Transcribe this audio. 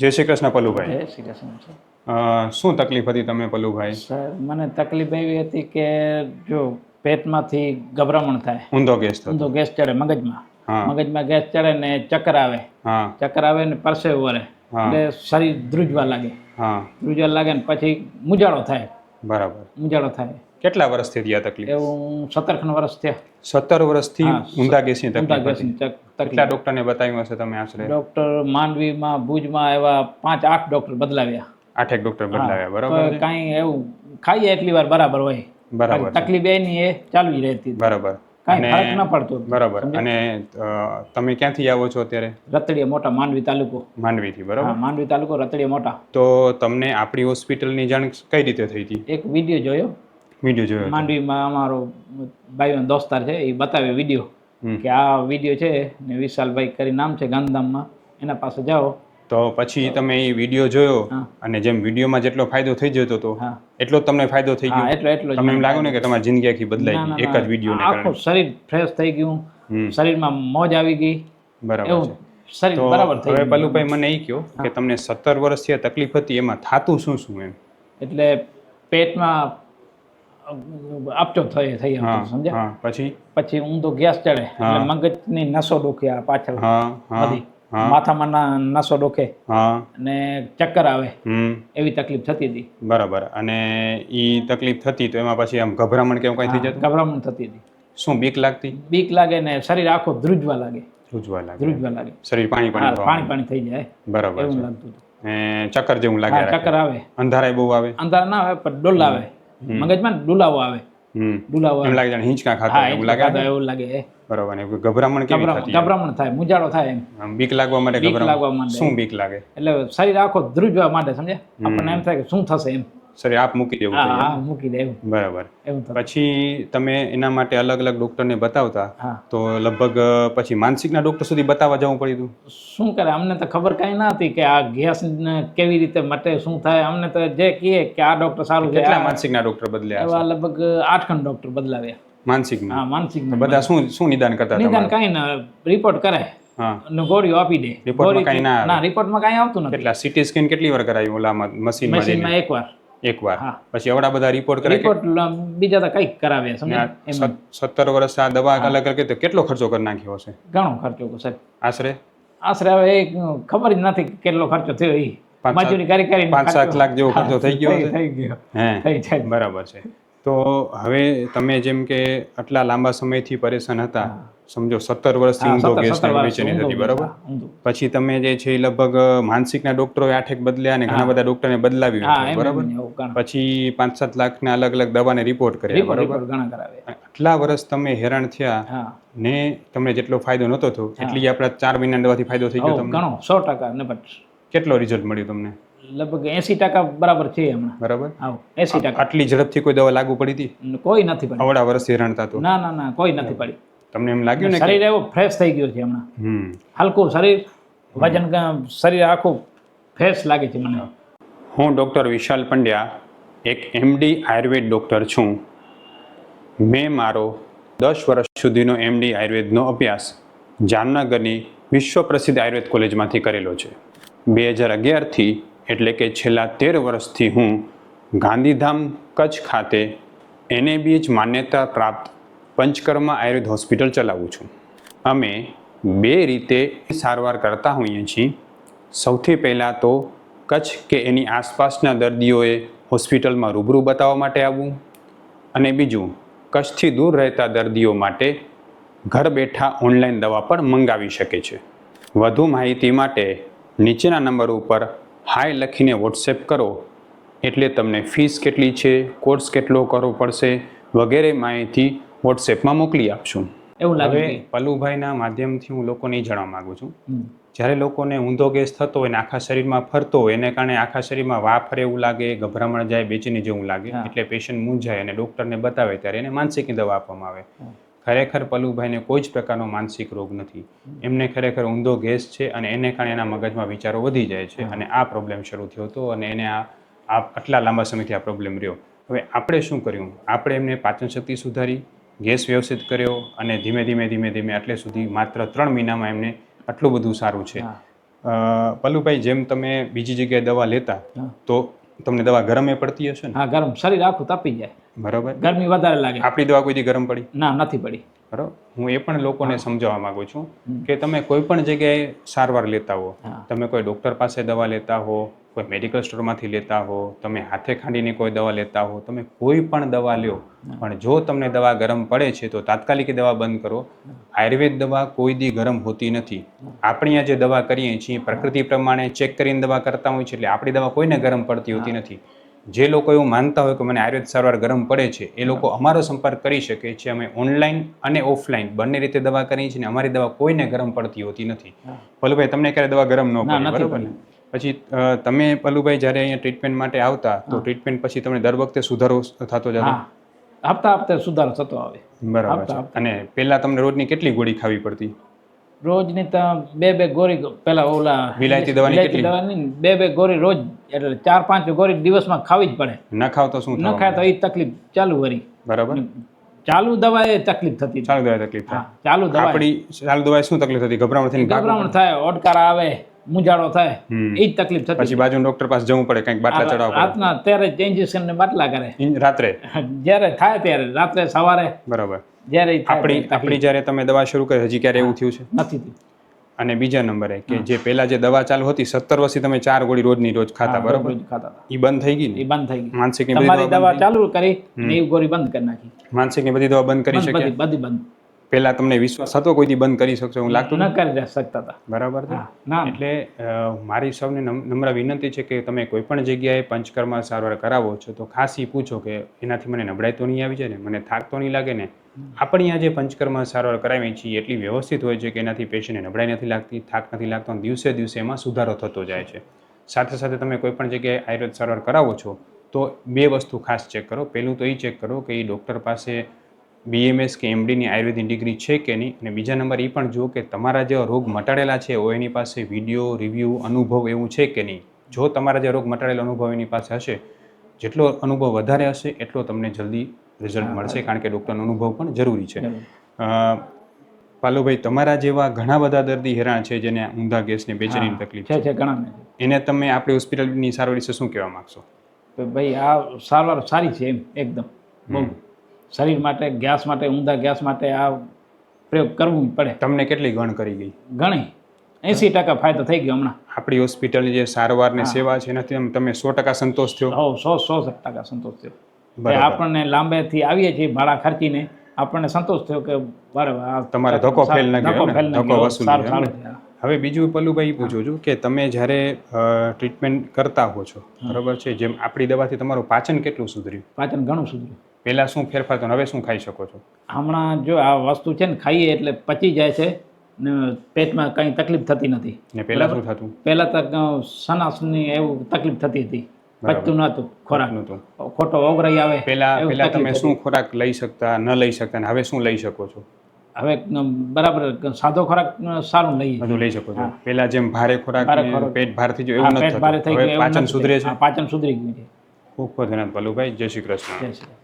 જય શ્રી કૃષ્ણ પલુભાઈ. જય શ્રી કૃષ્ણ શું તકલીફ હતી તમે પલુભાઈ? સર મને તકલીફ એવી હતી કે જો પેટમાંથી ગભરામણ થાય. ઊંધો ગેસ ઊંધો ગેસ ચડે મગજમાં. મગજમાં ગેસ ચડે ને ચક્કર આવે. ચક્કર આવે ને પરસેવો વળે એટલે શરીર ધ્રુજવા લાગે. ધ્રુજવા લાગે ને પછી મુજાળો થાય. બરાબર. મુજાળો થાય. કેટલા વર્ષથી આ તકલીફ? એવું સત્તરખણ વર્ષ થયા. સત્તર વર્ષથી ઊંધા ગેસની તકલીફ કેટલા ડોક્ટરને બતાવ્યું હશે તમે આશરે? ડૉક્ટર માંડવીમાં ભુજમાં એવા પાંચ આઠ ડોક્ટર બદલાવ્યા. આઠેક ડોક્ટર બદલાવ્યા બરાબર કાંઈ એવું ખાઈએ એટલી વાર બરાબર હોય. બરાબર. તકલીફ એની એ ચાલુ રહેતી બરાબર. કાંઈ ફરક ન પડતો બરાબર. અને તમે ક્યાંથી આવો છો અત્યારે? રતડીયા મોટા માંડવી તાલુકો. માંડવીથી બરાબર? માંડવી તાલુકો રતડીયા મોટા. તો તમને આપણી હોસ્પિટલની જાણ કઈ રીતે થઈ હતી? એક વીડિયો જોયો. વીડિયો જોયો માંડવીમાં અમારો ભાઈઓનો દોસ્તાર છે એ બતાવે વીડિયો કે આ વીડિયો છે ને વિશાલભાઈ કરી નામ છે ગાંધીધામમાં. એના પાસે જાઓ. તો પછી તમે એ વીડિયો જોયો અને જેમ વિડીયોમાં જેટલો ફાયદો થઈ જતો હતો હા. એટલો તમને ફાયદો થઈ ગયો? એટલો એટલો તમને એમ લાગ્યું ને કે તમારી જિંદગી આખી બદલાઈ ગઈ એક જ વીડિયો આખું શરીર ફ્રેશ થઈ ગયું. શરીરમાં મોજ આવી ગઈ. બરાબર શરીર બરાબર થઈ હવે પલ્લુભાઈ મને એ કહો કે તમને સત્તર વર્ષથી તકલીફ હતી એમાં થાતું શું શું એમ? એટલે પેટમાં આપચો થઈ થઈ હા સમજ્યા? પછી? પછી ઊંધો ગેસ ચડે મગજ એટલે મગજની નસો ડોકે આ પાછળ હા હા બધી. માથામાં ના- નસો ડોકે. અને ચક્કર આવે. એવી તકલીફ થતી હતી. બરાબર. અને એ તકલીફ થતી તો એમાં પછી આમ ગભરામણ કેવું કઈ થઈ જતું? ગભરામણ થતી હતી. શું બીક લાગતી? બીક લાગે ને શરીર આખો ધ્રુજવા લાગે. ધ્રુજવા લાગે. ધ્રુજવા લાગે. શરીર પાણી પાણી પાણી પાણી થઈ જાય. બરાબર એવું લાગતું હતું. ચક્કર જેવું લાગે ચક્કર આવે. અંધારાય બહુ આવે? અંધાર ના આવે પણ ડોલ આવે. મગજમાં ડુલાવો આવે. ડુલાવો એમ લાગે જાણે હિંચકા ખાતા એવું લાગે એવું લાગે બરાબર ગભરામણ કેવી ગભરામણ થતી ગભરામણ થાય મુજાડો થાય એમ. બીક લાગવા માટે ગભરામણ. લાગવા માટે શું બીક લાગે? એટલે શરીર આખો ધ્રુજવા માટે સમજે આપણને એમ થાય કે શું થશે એમ. શરીર આપ મૂકી દેવું હા હા મૂકી દે એવું. બરાબર. એવું પછી તમે એના માટે અલગ અલગ ડોક્ટરને બતાવતા તો લગભગ પછી માનસિકના ડોક્ટર સુધી બતાવવા જવું પડ્યું શું કરે? અમને તો ખબર કાંઈ ના હતી કે આ ગેસ કેવી રીતે મટે શું થાય. અમને તો જે કહે કે આ ડોક્ટર સારું છે કેટલા માનસિકના ડોક્ટર બદલ્યા એવા લગભગ આઠ ખંડ ડોક્ટર બદલાવ્યા. માનસિક હા માનસિક બધા શું શું નિદાન કરતા નિદાન કાંઈ ના રિપોર્ટ કરે. ગોળીઓ આપી દે. રિપોર્ટમાં કાંઈ ના રિપોર્ટમાં કાંઈ આવતું નથી. કેટલા સીટી સ્કેન કેટલી વાર કરાવ્યું ઓલામાં મશીનમાં મશીનમાં એકવાર એક વાર હા. પછી એવડા બધા રિપોર્ટ કરે રિપોર્ટ બીજા તો કંઈક કરાવે સત્તર વર્ષ આ દવા અલગ કરે તો કેટલો ખર્ચો કરી નાખ્યો હશે? ઘણો ખર્ચો સાહેબ. આશરે? આશરે હવે ખબર જ નથી કેટલો ખર્ચો થયો એ પાંચ મજૂરી કરી કરી પાંચ સાત લાખ જેવો ખર્ચો થઈ ગયો થઈ ગયો. થઈ જાય. બરાબર છે. તો હવે તમે જેમ કે આટલા લાંબા સમયથી પરેશાન હતા સમજો સત્તર વર્ષથી ઊંધો ઊંધો હતી ગેસ, બરાબર પછી તમે જે છે એ લગભગ માનસિકના ડોક્ટરો આઠેક બદલ્યા અને ઘણા બધા ડોક્ટરને એમ બરાબર? પછી પાંચ સાત લાખના અલગ અલગ દવાને રિપોર્ટ કર્યા બરાબર? આટલા વર્ષ તમે હેરાન થયા ને તમને જેટલો ફાયદો નહોતો થયો એટલી આપણા ચાર મહિના દવાથી ફાયદો થઈ ગયો તમને? ઘણો સો ટકા કેટલો રિઝલ્ટ મળ્યું તમને? લગભગ એસી ટકા બરાબર છે હમણાં. બરાબર? એસી ટકા. આટલી ઝડપથી કોઈ દવા લાગુ પડી હતી? કોઈ નથી પડી. અવડા વર્ષ હેરાન થતું. ના ના ના કોઈ નથી પડી. તમને એમ લાગ્યું ને શરીર એવો ફ્રેશ થઈ ગયો છે હમણાં. હલકું શરીર વજન શરીર આખું ફ્રેશ લાગે છે મને. હું ડૉક્ટર વિશાલ પંડ્યા એક એમડી આયુર્વેદ ડૉક્ટર છું. મેં મારો દસ વર્ષ સુધીનો એમડી આયુર્વેદનો અભ્યાસ જામનગરની વિશ્વ પ્રસિદ્ધ આયુર્વેદ કોલેજમાંથી કરેલો છે. બે હજાર અગિયારથી એટલે કે છેલ્લા તેર વર્ષથી હું ગાંધીધામ કચ્છ ખાતે એનએબીએચ માન્યતા પ્રાપ્ત પંચકર્મા આયુર્વેદ હોસ્પિટલ ચલાવું છું. અમે બે રીતે સારવાર કરતા હોઈએ છીએ. સૌથી પહેલાં તો કચ્છ કે એની આસપાસના દર્દીઓએ હોસ્પિટલમાં રૂબરૂ બતાવવા માટે આવવું અને બીજું, કચ્છથી દૂર રહેતા દર્દીઓ માટે ઘર બેઠા ઓનલાઈન દવા પણ મંગાવી શકે છે. વધુ માહિતી માટે નીચેના નંબર ઉપર હાય લખીને વોટ્સએપ કરો. એટલે તમને ફીસ કેટલી છે, કોર્સ કેટલો કરવો પડશે વગેરે માહિતી વોટ્સએપમાં મોકલી આપશું. એવું લાગે પલુભાઈના માધ્યમથી હું લોકોને જણાવવા માંગુ છું. જ્યારે લોકોને ઊંધો ગેસ થતો હોય ને આખા શરીરમાં ફરતો હોય એને કારણે આખા શરીરમાં વા ફરે એવું લાગે ગભરામણ જાય બેચેની જેવું લાગે. એટલે પેશન્ટ મૂંઝાય અને ડૉક્ટરને બતાવે ત્યારે એને માનસિકની દવા આપવામાં આવે. ખરેખર પલુભાઈને કોઈ જ પ્રકારનો માનસિક રોગ નથી. એમને ખરેખર ઊંધો ગેસ છે અને એને કારણે એના મગજમાં વિચારો વધી જાય છે અને આ પ્રોબ્લેમ શરૂ થયો હતો અને એને આ આટલા લાંબા સમયથી આ પ્રોબ્લેમ રહ્યો. હવે આપણે શું કર્યું? આપણે એમને પાચન શક્તિ સુધારી. ગેસ વ્યવસ્થિત કર્યો અને ધીમે ધીમે ધીમે ધીમે આટલે સુધી માત્ર ત્રણ મહિનામાં એમને આટલું બધું સારું છે. પલ્લુભાઈ જેમ તમે બીજી જગ્યાએ દવા લેતા તો તમને દવા ગરમે પડતી હશે ને? હા ગરમ. શરીર આખું તાપી જાય. બરાબર. ગરમી વધારે લાગે. આપણી દવા કોઈ ગરમ પડી? ના નથી પડી. બરાબર. હું એ પણ લોકોને સમજાવવા માંગુ છું કે તમે કોઈ પણ જગ્યાએ સારવાર લેતા હો. તમે કોઈ ડૉક્ટર પાસે દવા લેતા હો કોઈ મેડિકલ સ્ટોરમાંથી લેતા હો તમે હાથે ખાંડીને કોઈ દવા લેતા હો તમે કોઈ પણ દવા લ્યો પણ જો તમને દવા ગરમ પડે છે તો તાત્કાલિક દવા બંધ કરો. આયુર્વેદ દવા કોઈ દી ગરમ હોતી નથી. આપણે આ જે દવા કરીએ છીએ પ્રકૃતિ પ્રમાણે ચેક કરીને દવા કરતા હોય છે એટલે આપણી દવા કોઈને ગરમ પડતી હોતી નથી. જે લોકો એવું માનતા હોય કે મને આયુર્વેદ સારવાર ગરમ પડે છે એ લોકો અમારો સંપર્ક કરી શકે છે અમે ઓનલાઈન અને ઓફલાઈન બંને રીતે દવા કરીએ છીએ અને અમારી દવા કોઈને ગરમ પડતી હોતી નથી. ભલુભાઈ તમને ક્યારે દવા ગરમ ન પડે બરાબર ને? પછી તમે પલુભાઈ જ્યારે અહીંયા ટ્રીટમેન્ટ માટે આવતા તો ટ્રીટમેન્ટ પછી તમને દર વખતે સુધારો થતો જતો હપ્તા હપ્તે સુધારો થતો આવે. બરાબર છે. અને પહેલા તમને રોજની કેટલી ગોળી ખાવી પડતી? રોજની તો બે બે ગોળી પેલા ઓલા વિલાયતી દવાની કેટલી? દવાની બે બે ગોળી રોજ એટલે ચાર પાંચ ગોળી દિવસમાં ખાવી જ પડે. ન ખાવ તો શું ન ખાય તો એ તકલીફ ચાલુ વરી. બરાબર. ચાલુ દવા એ તકલીફ થતી. ચાલુ દવા તકલીફ હા ચાલુ દવા આપણી ચાલુ દવા શું તકલીફ થતી? ગભરામણ થઈને ગભરામણ થાય ઓડકાર આવે. મૂંઝાળો થાય એ જ તકલીફ થતી પછી બાજુ ડોક્ટર પાસે જવું પડે કંઈક બાટલા ચડાવવા પડે. રાતના ત્યારે જ ઇન્જેક્શન ને બાટલા કરે. રાત્રે? જ્યારે થાય ત્યારે રાત્રે સવારે. બરાબર. જ્યારે આપણી આપણી જ્યારે તમે દવા શરૂ કરી હજી ક્યારે એવું થયું છે? નથી. અને બીજા નંબરે કે જે પહેલા જે દવા ચાલુ હતી સત્તર વર્ષથી તમે ચાર ગોળી રોજની રોજ ખાતા બરોબર? રોજ ખાતા હતા. એ બંધ થઈ ગઈ ને? એ બંધ થઈ ગઈ. માનસિક દવા ચાલુ કરી એ ગોળી બંધ કરી નાખી. માનસિક બધી દવા બંધ કરી શકે બધી બંધ. પહેલા તમને વિશ્વાસ હતો કોઈ દી બંધ કરી શકશો હું લાગતું ન કરી શકતા હતા. બરાબર છે. એટલે મારી સૌને નમ- નમ્ર વિનંતી છે કે તમે કોઈ પણ જગ્યાએ પંચકર્મ સારવાર કરાવો છો તો ખાસ એ પૂછો કે એનાથી મને નબળાઈ તો નહીં આવી જાય ને? મને થાક તો નહીં લાગે ને? આપણે આ જે પંચકર્મ સારવાર કરાવીએ છીએ એટલી વ્યવસ્થિત હોય છે કે એનાથી પેશન્ટને નબળાઈ નથી લાગતી થાક નથી લાગતો અને દિવસે દિવસે એમાં સુધારો થતો જાય છે. સાથે સાથે તમે કોઈ પણ જગ્યાએ આયુર્વેદ સારવાર કરાવો છો તો બે વસ્તુ ખાસ ચેક કરો. પહેલું તો એ ચેક કરો કે એ ડૉક્ટર પાસે બીએમએસ કે એમડીની આયુર્વેદિક ડિગ્રી છે કે નહીં? અને બીજા નંબર એ પણ જુઓ કે તમારા જે રોગ મટાડેલા છે ઓ એની પાસે વીડિયો રિવ્યૂ અનુભવ એવું છે કે નહીં? જો તમારા જે રોગ મટાડેલો અનુભવ એની પાસે હશે જેટલો અનુભવ વધારે હશે એટલો તમને જલ્દી રિઝલ્ટ મળશે કારણ કે ડૉક્ટરનો અનુભવ પણ જરૂરી છે. પાલુભાઈ તમારા જેવા ઘણા બધા દર્દી હેરાન છે જેને ઊંધા ગેસની બેચેનીની તકલીફ છે છે. ઘણા એને તમે આપણી હોસ્પિટલની સારવાર વિશે શું કહેવા માંગશો? તો ભાઈ આ સારવાર સારી છે એમ એકદમ. બહુ. શરીર માટે ગેસ માટે ઊંધા ગેસ માટે આ પ્રયોગ કરવું પડે. તમને કેટલી ગણ કરી ગઈ? ઘણી એસી ટકા ફાયદો થઈ ગયો હમણાં. આપણી હોસ્પિટલની જે સારવાર ને સેવા છે એનાથી તમે સો ટકા સંતોષ થયો? હો સો સો ટકા સંતોષ થયો. આપણને લાંબેથી આવીએ છીએ ભાડા ખર્ચીને આપણને સંતોષ થયો કે બરાબર તમારે ધક્કો ફેલ ન ગયો ગયો. વસૂલ. હવે બીજું પલ્લુભાઈ પૂછું છું કે તમે જ્યારે ટ્રીટમેન્ટ કરતા હો છો બરાબર છે? જેમ આપણી દવાથી તમારું પાચન કેટલું સુધર્યું? પાચન ઘણું સુધર્યું. પહેલા શું ફેરફાર તો હવે શું ખાઈ શકો છો? હમણાં જો આ વસ્તુ છે ને ખાઈએ એટલે પચી જાય છે ને પેટમાં કંઈ તકલીફ થતી નથી. ને પહેલાં શું થતું? પહેલાં તો સનાસની એવું તકલીફ થતી હતી. પચતું નહોતું ખોરાક. નહોતું. ખોટો ઓગરાઈ આવે પહેલાં પહેલાં તમે શું ખોરાક લઈ શકતા ન લઈ શકતા ને હવે શું લઈ શકો છો? હવે બરાબર સાદો ખોરાક સારું લઈએ. બધું લઈ શકો છો. પહેલા જેમ ભારે ખોરાક. પેટ ભાર થઈ જાય એવું નથી ગયું પાચન સુધરે છે? પાચન સુધરી ગયું છે. ખૂબ ખૂબ ધન્યવાદ ભલુભાઈ. જય શ્રી કૃષ્ણ. જય શ્રી.